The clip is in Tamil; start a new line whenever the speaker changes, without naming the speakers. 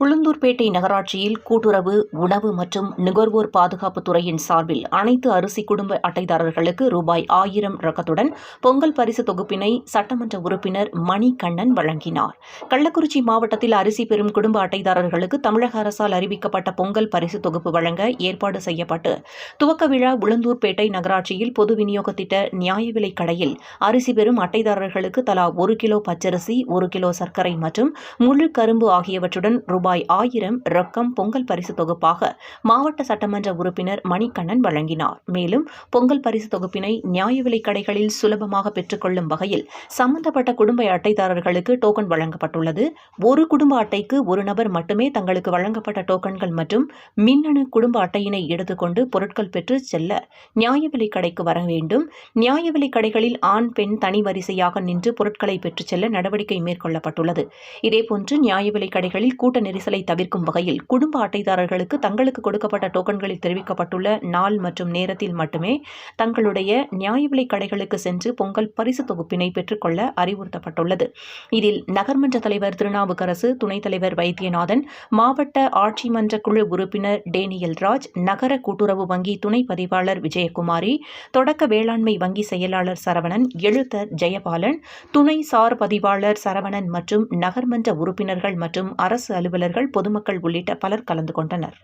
உளுந்தூர்பேட்டை நகராட்சியில் கூட்டுறவு உணவு மற்றும் நுகர்வோர் பாதுகாப்பு துறையின் சார்பில் அனைத்து அரிசி குடும்ப அட்டைதாரர்களுக்கு ரூபாய் ஆயிரம் ரொக்கத்துடன் பொங்கல் பரிசு தொகுப்பினை சட்டமன்ற உறுப்பினர் மணிகண்ணன் வழங்கினார். கள்ளக்குறிச்சி மாவட்டத்தில் அரிசி பெறும் குடும்ப அட்டைதாரர்களுக்கு தமிழக அரசால் அறிவிக்கப்பட்ட பொங்கல் பரிசு தொகுப்பு வழங்க ஏற்பாடு செய்யப்பட்டு துவக்க விழா உளுந்தூர்பேட்டை நகராட்சியில் பொது விநியோக திட்ட நியாய விலைக் கடையில் அரிசி பெறும் அட்டைதாரர்களுக்கு தலா ஒரு கிலோ பச்சரிசி ஒரு கிலோ சர்க்கரை மற்றும் முழு கரும்பு ஆகியவற்றுடன் ரூபாய் ஆயிரம் ரொக்கம் பொங்கல் பரிசு தொகுப்பாக மாவட்ட சட்டமன்ற உறுப்பினர் மணிகண்ணன் வழங்கினார். மேலும் பொங்கல் பரிசு தொகுப்பினை நியாய விலைக் கடைகளில் சுலபமாக பெற்றுக்கொள்ளும் வகையில் சம்பந்தப்பட்ட குடும்ப அட்டைதாரர்களுக்கு டோக்கன் வழங்கப்பட்டுள்ளது. ஒரு குடும்ப அட்டைக்கு ஒரு நபர் மட்டுமே தங்களுக்கு வழங்கப்பட்ட டோக்கன்கள் மற்றும் மின்னணு குடும்ப அட்டையினை எடுத்துக்கொண்டு பொருட்கள் பெற்று செல்ல நியாய விலைக் கடைக்கு வர வேண்டும். நியாய விலைக் கடைகளில் ஆண் பெண் தனி வரிசையாக நின்று பொருட்களை பெற்றுச் செல்ல நடவடிக்கை மேற்கொள்ளப்பட்டுள்ளது. இதேபோன்று நியாய விலைக் கடைகளில் கூட்ட தவிர்க்கும் வகையில் குடும்ப அட்டைதாரர்களுக்கு தங்களுக்கு கொடுக்கப்பட்ட டோக்கன்களில் தெரிவிக்கப்பட்டுள்ள நாள் மற்றும் நேரத்தில் மட்டுமே தங்களுடைய நியாய விலைக் கடைகளுக்கு சென்று பொங்கல் பரிசு தொகுப்பினை பெற்றுக்கொள்ள அறிவுறுத்தப்பட்டுள்ளது. இதில் நகர்மன்ற தலைவர் திருநாவுக்கரசு துணைத் தலைவர் வைத்தியநாதன் மாவட்ட ஆட்சி மன்ற குழு உறுப்பினர் டேனியல் ராஜ் நகர கூட்டுறவு வங்கி துணை பதிவாளர் விஜயகுமாரி தொடக்க வேளாண்மை வங்கி செயலாளர் சரவணன் எழுத்தர் ஜெயபாலன் துணை சார் பதிவாளர் சரவணன் மற்றும் நகர்மன்ற உறுப்பினர்கள் மற்றும் அரசு அலுவலர் அலுவலர்கள் பொதுமக்கள் உள்ளிட்ட பலர் கலந்து கொண்டனர்.